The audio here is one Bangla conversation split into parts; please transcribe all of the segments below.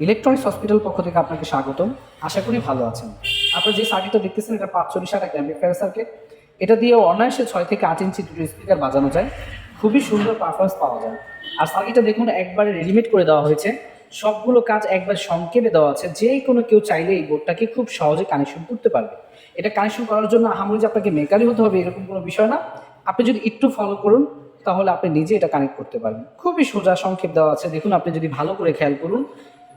ইলেকট্রনিক্স হসপিটাল পক্ষ থেকে আপনাকে স্বাগতম। আশা করি ভালো আছেন। আপনারা যে সার্কিটটা দেখতেছেন, এটা পাঁচচল্লিশ হাজার অ্যাম্পিফায়ার সার্কিট এটা দিয়ে অনায়াসে ছয় থেকে আট ইঞ্চি দুটো স্পিকার বাজানো যায়। খুবই সুন্দর পারফরমেন্স পাওয়া যায়। আর সার্কিটটা দেখুন, একবারে রেডিমেড করে দেওয়া হয়েছে। সবগুলো কাজ একবার সংক্ষেপে দেওয়া আছে। যে কোনো কেউ চাইলে এই বোর্ডটাকে খুব সহজে কানেকশন করতে পারবে। এটা কানেকশন করার জন্য আহামরি যে আপনাকে মেকারই হতে হবে, এরকম কোনো বিষয় না। আপনি যদি একটু ফলো করুন, তাহলে আপনি নিজে এটা কানেক্ট করতে পারবেন। খুবই সোজা সংক্ষেপ দেওয়া আছে। দেখুন, আপনি যদি ভালো করে খেয়াল করুন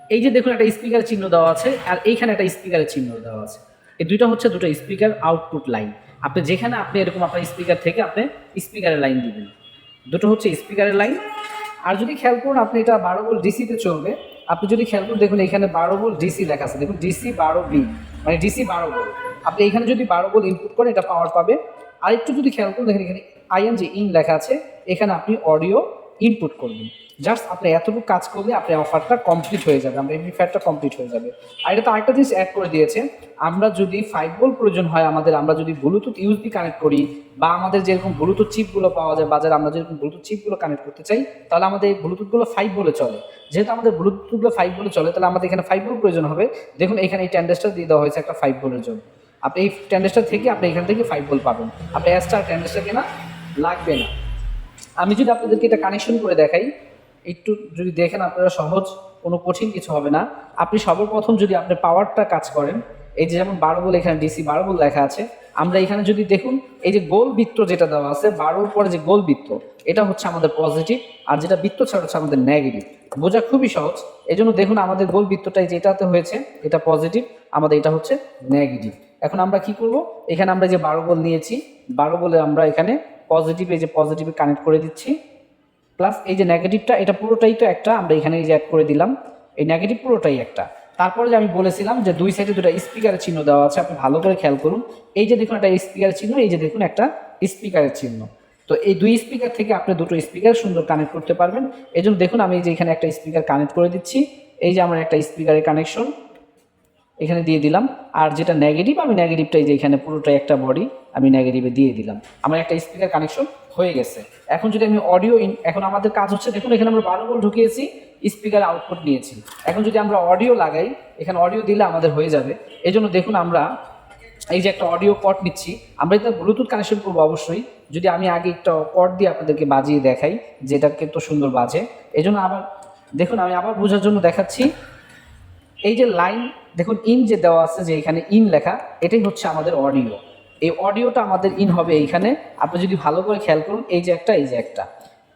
এই যে দেখুন একটা স্পিকারের চিহ্ন দেওয়া আছে, আর এইখানে একটা স্পিকারের চিহ্ন দেওয়া আছে। এই দুইটা হচ্ছে দুটো স্পিকার আউটপুট লাইন আপনি যেখানে আপনি এরকম আপনার স্পিকার থেকে আপনি স্পিকারের লাইন দিবেন। দুটো হচ্ছে স্পিকারের লাইন আর যদি খেয়াল করুন, আপনি এটা বারো ভোল্ট ডিসিতে চলবে। আপনি যদি খেয়াল করুন, দেখুন এখানে বারো ভোল্ট ডিসি লেখা আছে। দেখুন ডিসি বারো বি মানে ডিসি বারো ভোল্ট আপনি এখানে যদি বারো ভোল্ট ইনপুট করেন, এটা পাওয়ার পাবে। আর একটু যদি খেয়াল করুন, দেখেন এখানে আইএন যে ইন লেখা আছে। এখানে আপনি অডিও ইনপুট করবেন। জাস্ট আপনি এতটুকু কাজ করলে আপনার অফারটা কমপ্লিট হয়ে যাবে, আমরা এমনি ফ্যাটটা কমপ্লিট হয়ে যাবে। আর এটা তো আরেকটা জিনিস অ্যাড করে দিয়েছে, আমরা যদি ফাইভ বল প্রয়োজন হয় আমাদের, আমরা যদি ব্লুটুথ ইউজবি কানেক্ট করি, বা আমাদের যেরকম ব্লুটুথ চিপগুলো পাওয়া যায়, বাজারে আমরা যেরকম ব্লুটুথ চিপগুলো কানেক্ট করতে চাই, তাহলে আমাদের এই ব্লুটুথগুলো ফাইভ বলে চলে। যেহেতু আমাদের ব্লুটুথগুলো ফাইভ বলে চলে, তাহলে আমাদের এখানে ফাইভ বল প্রয়োজন হবে। দেখুন, এখানে এই ট্যান্ডেসটা দিয়ে দেওয়া হয়েছে একটা ফাইভ বলের জন্য। আপনি এই ট্যান্ডেসটা থেকে আপনি এখান থেকে ফাইভ বল পাবেন। আপনি এক্সট্রা ট্যান্ডেসটা কেনা লাগবে না। আমি যদি আপনাদেরকে এটা কানেকশন করে দেখাই একটু যদি দেখেন আপনারা সহজ, কোনো কঠিন কিছু হবে না। আপনি সর্বপ্রথম যদি আপনি পাওয়ারটা কাজ করেন, এই যে যেমন বারো বল এখানে ডিসি বারো বল লেখা আছে, আমরা এখানে যদি দেখুন, এই যে গোল বৃত্ত যেটা দেওয়া আছে, বারোর পরে যে গোল বৃত্ত, এটা হচ্ছে আমাদের পজিটিভ আর যেটা বৃত্ত ছাড়া হচ্ছে আমাদের নেগেটিভ বোঝা খুবই সহজ। এই জন্য দেখুন আমাদের গোল বৃত্তটাই যেটাতে হয়েছে, এটা পজিটিভ আমাদের এটা হচ্ছে নেগেটিভ এখন আমরা কি করব? এখানে আমরা যে বারো বল নিয়েছি, বারো বলে আমরা এখানে পজিটিভ এই যে পজিটিভে কানেক্ট করে দিচ্ছি। প্লাস এই যে নেগেটিভটা এটা পুরোটাই তো একটা, আমরা এখানে এই যে অ্যাড করে দিলাম, এই নেগেটিভ পুরোটাই একটা। তারপরে যে আমি বলেছিলাম যে দুই সাইডে দুটো স্পিকারের চিহ্ন দেওয়া আছে, আপনি ভালো করে খেয়াল করুন। এই যে দেখুন একটা স্পিকারের চিহ্ন, এই যে দেখুন একটা স্পিকারের চিহ্ন। তো এই দুই স্পিকার থেকে আপনি দুটো স্পিকার সুন্দর কানেক্ট করতে পারবেন। এই জন্য দেখুন আমি যে এখানে একটা স্পিকার কানেক্ট করে দিচ্ছি। এই যে আমার একটা স্পিকারের কানেকশন এখানে দিয়ে দিলাম। আর যেটা নেগেটিভ আমি নেগেটিভটাই যে এখানে পুরোটাই একটা বডি আমি নেগেটিভে দিয়ে দিলাম। আমার একটা স্পিকার কানেকশন হয়ে গেছে। এখন যদি আমি অডিও এখন আমাদের কাজ হচ্ছে, দেখুন, এখানে আমরা বারো বল ঢুকিয়েছি স্পিকার আউটপুট নিয়েছি। এখন যদি আমরা অডিও লাগাই, এখানে অডিও দিলে আমাদের হয়ে যাবে। এই জন্য দেখুন আমরা এই যে একটা অডিও কট নিচ্ছি, আমরা এটা ব্লুটুথ কানেকশন করব অবশ্যই। যদি আমি আগে একটা কট দিয়ে আপনাদেরকে বাজিয়ে দেখাই, যেটা তো সুন্দর বাজে। এই জন্য আবার দেখুন, আমি আবার বোঝার জন্য দেখাচ্ছি। এই যে লাইন দেখুন ইন যে দেওয়া আছে যে এখানে ইন লেখা, এটাই হচ্ছে আমাদের অডিও এই অডিওটা আমাদের ইন হবে এইখানে। আপনি যদি ভালো করে খেয়াল করুন, এই যে একটা, এই যে একটা।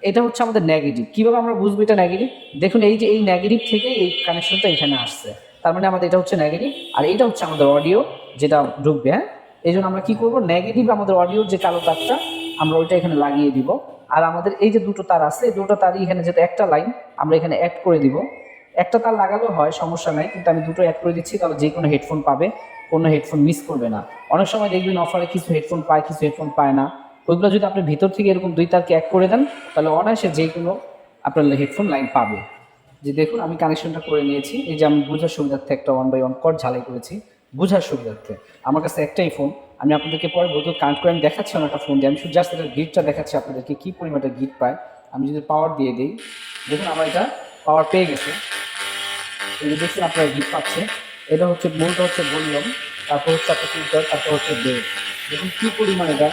এটা হচ্ছে আমাদের নেগেটিভ কীভাবে আমরা বুঝব এটা নেগেটিভ দেখুন, এই যে এই নেগেটিভ থেকে এই কানেকশনটা এখানে আসছে। তার মানে আমাদের এটা হচ্ছে নেগেটিভ আর এটা হচ্ছে আমাদের অডিও যেটা ঢুকবে হ্যাঁ? এই জন্য আমরা কি করব? নেগেটিভ আমাদের অডিওর যে কালো তারটা, আমরা ওইটা এখানে লাগিয়ে দিব। আর আমাদের এই যে দুটো তার আছে, এই দুটো তারই এখানে যেটা একটা লাইন আমরা এখানে অ্যাড করে দিব। একটা তার লাগালেও হয়, সমস্যা নাই, কিন্তু আমি দুটো অ্যাড করে দিচ্ছি, তাহলে যে কোনো হেডফোন পাবে, কোনো হেডফোন মিস করবে না। অনেক সময় দেখবেন অফারে কিছু হেডফোন পায়, কিছু হেডফোন পায় না। ওইগুলো যদি আপনি ভিতর থেকে এরকম দুই তারকে এক করে দেন, তাহলে অনায়াসে যে কোনো আপনার হেডফোন লাইন পাবে। যে দেখুন, আমি কানেকশনটা করে নিয়েছি, এই যে আমি বোঝার সুবিধার্থে একটা ওয়ান বাই ওয়ান কট ঝালাই করেছি, বোঝার সুবিধার্থে। আমার কাছে একটাই ফোন আমি আপনাদেরকে পরে ব্লুটুথ কানেক্ট করে আমি দেখাচ্ছি আমার একটা ফোন দিয়ে, আমি শুধু জাস্ট এটার গিটটা দেখাচ্ছি আপনাদেরকে, কী পরিমাণে গিট পায়। আমি যদি পাওয়ার দিয়ে দিই, দেখুন আমার এটা পাওয়ার পেয়ে গেছে। এই যে আপনারা গিট পাচ্ছে এটা হচ্ছে মূলটা হচ্ছে বললাম, তারপর হচ্ছে আপনার ফিল্টার তারপর হচ্ছে বেস দেখুন কী পরিমাণ এটা।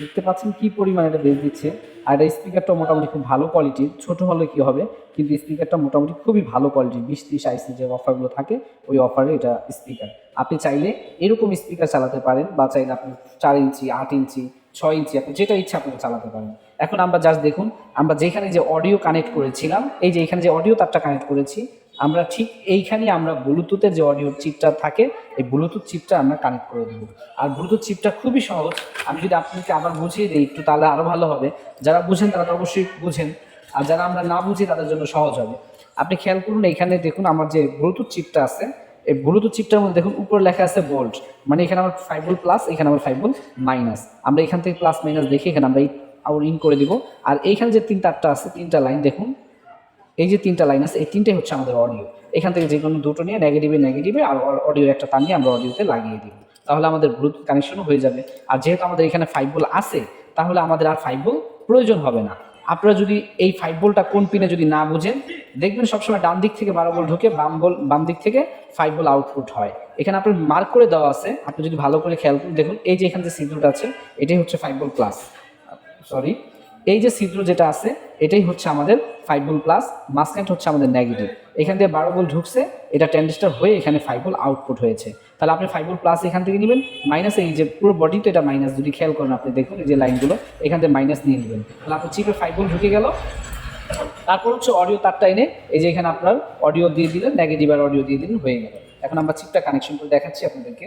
দেখতে পাচ্ছেন কি পরিমাণ এটা বেস দিচ্ছে। আর এটা স্পিকারটা মোটামুটি খুব ভালো কোয়ালিটির ছোট হলে কি হবে? কিন্তু স্পিকারটা মোটামুটি খুবই ভালো কোয়ালিটির বিশ ত্রিশ আইসি যে অফারগুলো থাকে, ওই অফারে এটা স্পিকার আপনি চাইলে এরকম স্পিকার চালাতে পারেন, বা চাইলে আপনি চার ইঞ্চি, আট ইঞ্চি, ছয় ইঞ্চি, আপনি যেটা ইচ্ছা আপনি চালাতে পারেন। এখন আমরা জাস্ট দেখুন, আমরা যেখানে যে অডিও কানেক্ট করেছিলাম, এই যে এখানে যে অডিও তারটা কানেক্ট করেছি, আমরা ঠিক এইখানেই আমরা ব্লুটুথের যে অডিও চিপটা থাকে, এই ব্লুটুথ চিপটা আমরা কানেক্ট করে দেবো। আর ব্লুটুথ চিপটা খুবই সহজ, আমি যদি আপনাকে আবার বুঝিয়ে দিই একটু, তাহলে আরও ভালো হবে। যারা বুঝেন তারা তো অবশ্যই বুঝেন, আর যারা আমরা না বুঝি তাদের জন্য সহজ হবে। আপনি খেয়াল করুন, এখানে দেখুন আমার যে ব্লুটুথ চিপটা আছে, এই ব্লুটুথ চিপটার মধ্যে দেখুন, উপরে লেখা আছে ভোল্ট মানে এখানে আমার ফাইভ প্লাস এখানে আমার ফাইভ মাইনাস আমরা এখান থেকে প্লাস মাইনাস দেখে, এখানে আমরা আউট ইন করে দিব। আর এইখানে যে তিন তারটা আছে, তিনটা লাইন দেখুন। এই যে তিনটা লাইন আছে, এই তিনটাই হচ্ছে আমাদের অডিও এখান থেকে যে কোনো দুটো নিয়ে নেগেটিভে নেগেটিভে আর অডিও একটা টান নিয়ে আমরা অডিওতে লাগিয়ে দিব। তাহলে আমাদের ব্লুটুথ কানেকশনও হয়ে যাবে। আর যেহেতু আমাদের এখানে ফাইভ বল আছে, তাহলে আমাদের আর ফাইভ বল প্রয়োজন হবে না। আপনারা যদি এই ফাইভ বোল্টটা কোন পিনে যদি না বুঝেন, দেখবেন সবসময় ডান দিক থেকে বারো বল ঢুকে বাম বল বাম দিক থেকে ফাইভ বল আউটপুট হয়। এখানে আপনার মার্ক করে দেওয়া আছে। আপনি যদি ভালো করে খেয়াল করে দেখুন, এই যে এখানে যে সিদ্রটা আছে, এটাই হচ্ছে ফাইভ বল প্লাস সরি এই যে ছিদ্র যেটা আছে, এটাই হচ্ছে আমাদের ফাইভ বল প্লাস মাঝখানটা হচ্ছে আমাদের নেগেটিভ এখান থেকে বারো বল ঢুকছে, এটা ট্যান্ডিস্টার হয়ে এখানে ফাইভ বল আউটপুট হয়েছে। তাহলে আপনি ফাইভ বল প্লাস এখান থেকে নেবেন মাইনাস এই যে পুরো বডি তো এটা মাইনাস যদি খেয়াল করেন আপনি দেখুন, এই যে লাইনগুলো এখান থেকে মাইনাস নিয়ে নেবেন। তাহলে আপনার চিপে ফাইভ বল ঢুকে গেল। তারপর হচ্ছে অডিও তারটা এনে, এই যে এখানে আপনার অডিও দিয়ে দিলেন নেগেটিভ আর অডিও দিয়ে দিলেন হয়ে গেল। এখন আমরা চিপটা কানেকশন করে দেখাচ্ছি আপনাদেরকে।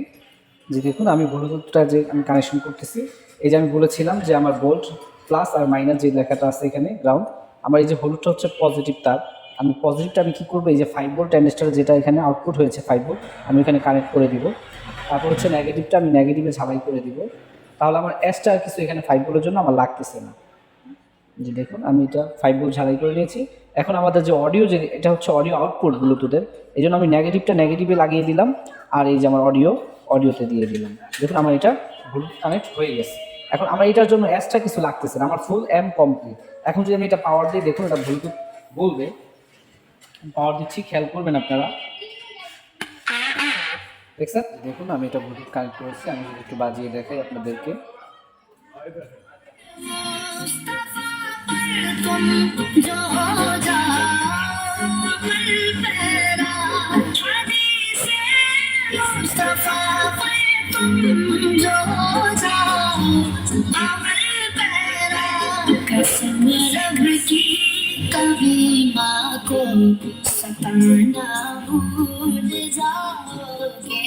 যে দেখুন, আমি ব্লুটুথটা যে আমি কানেকশন করতেছি এই যে আমি বলেছিলাম যে আমার বোল্ট প্লাস আর মাইনাস যে লেখাটা আছে এখানে গ্রাউন্ড আমার এই যে হলুদটা হচ্ছে পজিটিভ তার। আমি পজিটিভটা আমি কী করব? এই যে ফাইভ বোল্ট ট্যান্ডেস্টার যেটা এখানে আউটপুট হয়েছে ফাইভ বোল্ট আমি এখানে কানেক্ট করে দিব। তারপর হচ্ছে নেগেটিভটা আমি নেগেটিভে ঝালাই করে দিব। তাহলে আমার এক্সট্রা কিছু এখানে ফাইভ বোল্টের জন্য আমার লাগতেছে না। যে দেখুন, আমি এটা ফাইভ বোল্ট ঝালাই করে নিয়েছি। এখন আমাদের যে অডিও যে এটা হচ্ছে অডিও আউটপুট ব্লুটুথের এই জন্য আমি নেগেটিভটা নেগেটিভে লাগিয়ে দিলাম। আর এই যে আমার অডিও অডিওতে দিয়ে দিলাম। দেখুন, আমার এটা ব্লুটুথ কানেক্ট হয়ে গেছে। এখন আমার এটার জন্য এক্সট্রা কিছু লাগতেছে না আমার ফুল এম কমপ্লিট এখন যদি আমি এটা পাওয়ার দিয়ে দেখুন এটা ব্লুটুথ বলবে পাওয়ার দিচ্ছি খেয়াল করবেন আপনারা দেখছেন দেখুন আমি এটা ব্লুটুথ কানেক্ট করেছি আমি যদি একটু বাজিয়ে দেখাই আপনাদেরকে तुम जो कभी माँ को सताना भूल जाओगे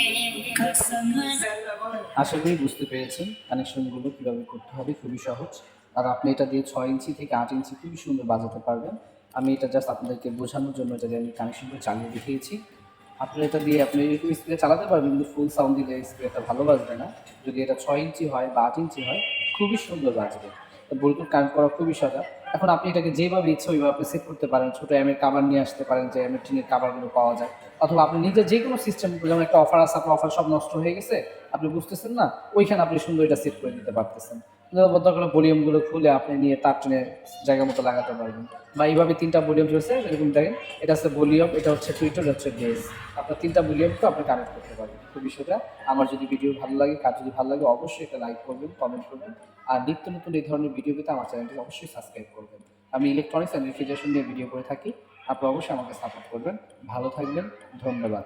कसम আশা করি বুঝতে পেরেছেন কানেকশনগুলো কীভাবে করতে হবে খুবই সহজ আর আপনি এটা দিয়ে ছয় ইঞ্চি থেকে আট ইঞ্চি খুবই সুন্দর বাজাতে পারবেন আমি এটা জাস্ট আপনাদেরকে বোঝানোর জন্য এটা দিয়ে আমি কানেকশনটা চালিয়ে দেখিয়েছি আপনি এটা দিয়ে আপনি এরকম স্পিডে চালাতে পারবেন কিন্তু ফুল সাউন্ড দিলে স্পিডটা ভালো বাজবে না যদি এটা ছয় ইঞ্চি হয় বা আট ইঞ্চি হয় খুবই সুন্দর বাজবে তো ব্লুটুথ কানেক্ট করা খুবই সহজ এখন আপনি এটাকে যেভাবে ইচ্ছে ওইভাবে সেট করতে পারেন। ছোটো এমের কাবার নিয়ে আসতে পারেন, যে এমের টিনের কাবারগুলো পাওয়া যায়। অথবা আপনি নিজে যে কোনো সিস্টেম যেমন একটা অফার আছে, আপনার অফার সব নষ্ট হয়ে গেছে, আপনি বুঝতেছেন না, ওইখানে আপনি সুন্দর এটা সেট করে দিতে পারতেছেন। দরকার ভলিউমগুলো খুলে আপনি নিয়ে তার টেনে জায়গা মতো লাগাতে পারবেন। বা এইভাবে তিনটা ভলিউম চলছে এরকম দেখেন, এটা হচ্ছে ভলিউম এটা হচ্ছে টুইটার এটা হচ্ছে বেস আপনার তিনটা ভলিউমকে আপনি কানেক্ট করতে পারবেন। তো বিষয়টা আমার যদি ভিডিও ভালো লাগে কাজ যদি ভালো লাগে, অবশ্যই একটা লাইক করবেন কমেন্ট করবেন। আর নিত্য নতুন এই ধরনের ভিডিও পেতে আমার চ্যানেলটি অবশ্যই সাবস্ক্রাইব করবেন। আমি ইলেকট্রনিক্স অ্যান্ড রেফ্রিজারেশন নিয়ে ভিডিও করে থাকি। আপনি অবশ্যই আমাকে সাপোর্ট করবেন। ভালো থাকবেন। ধন্যবাদ।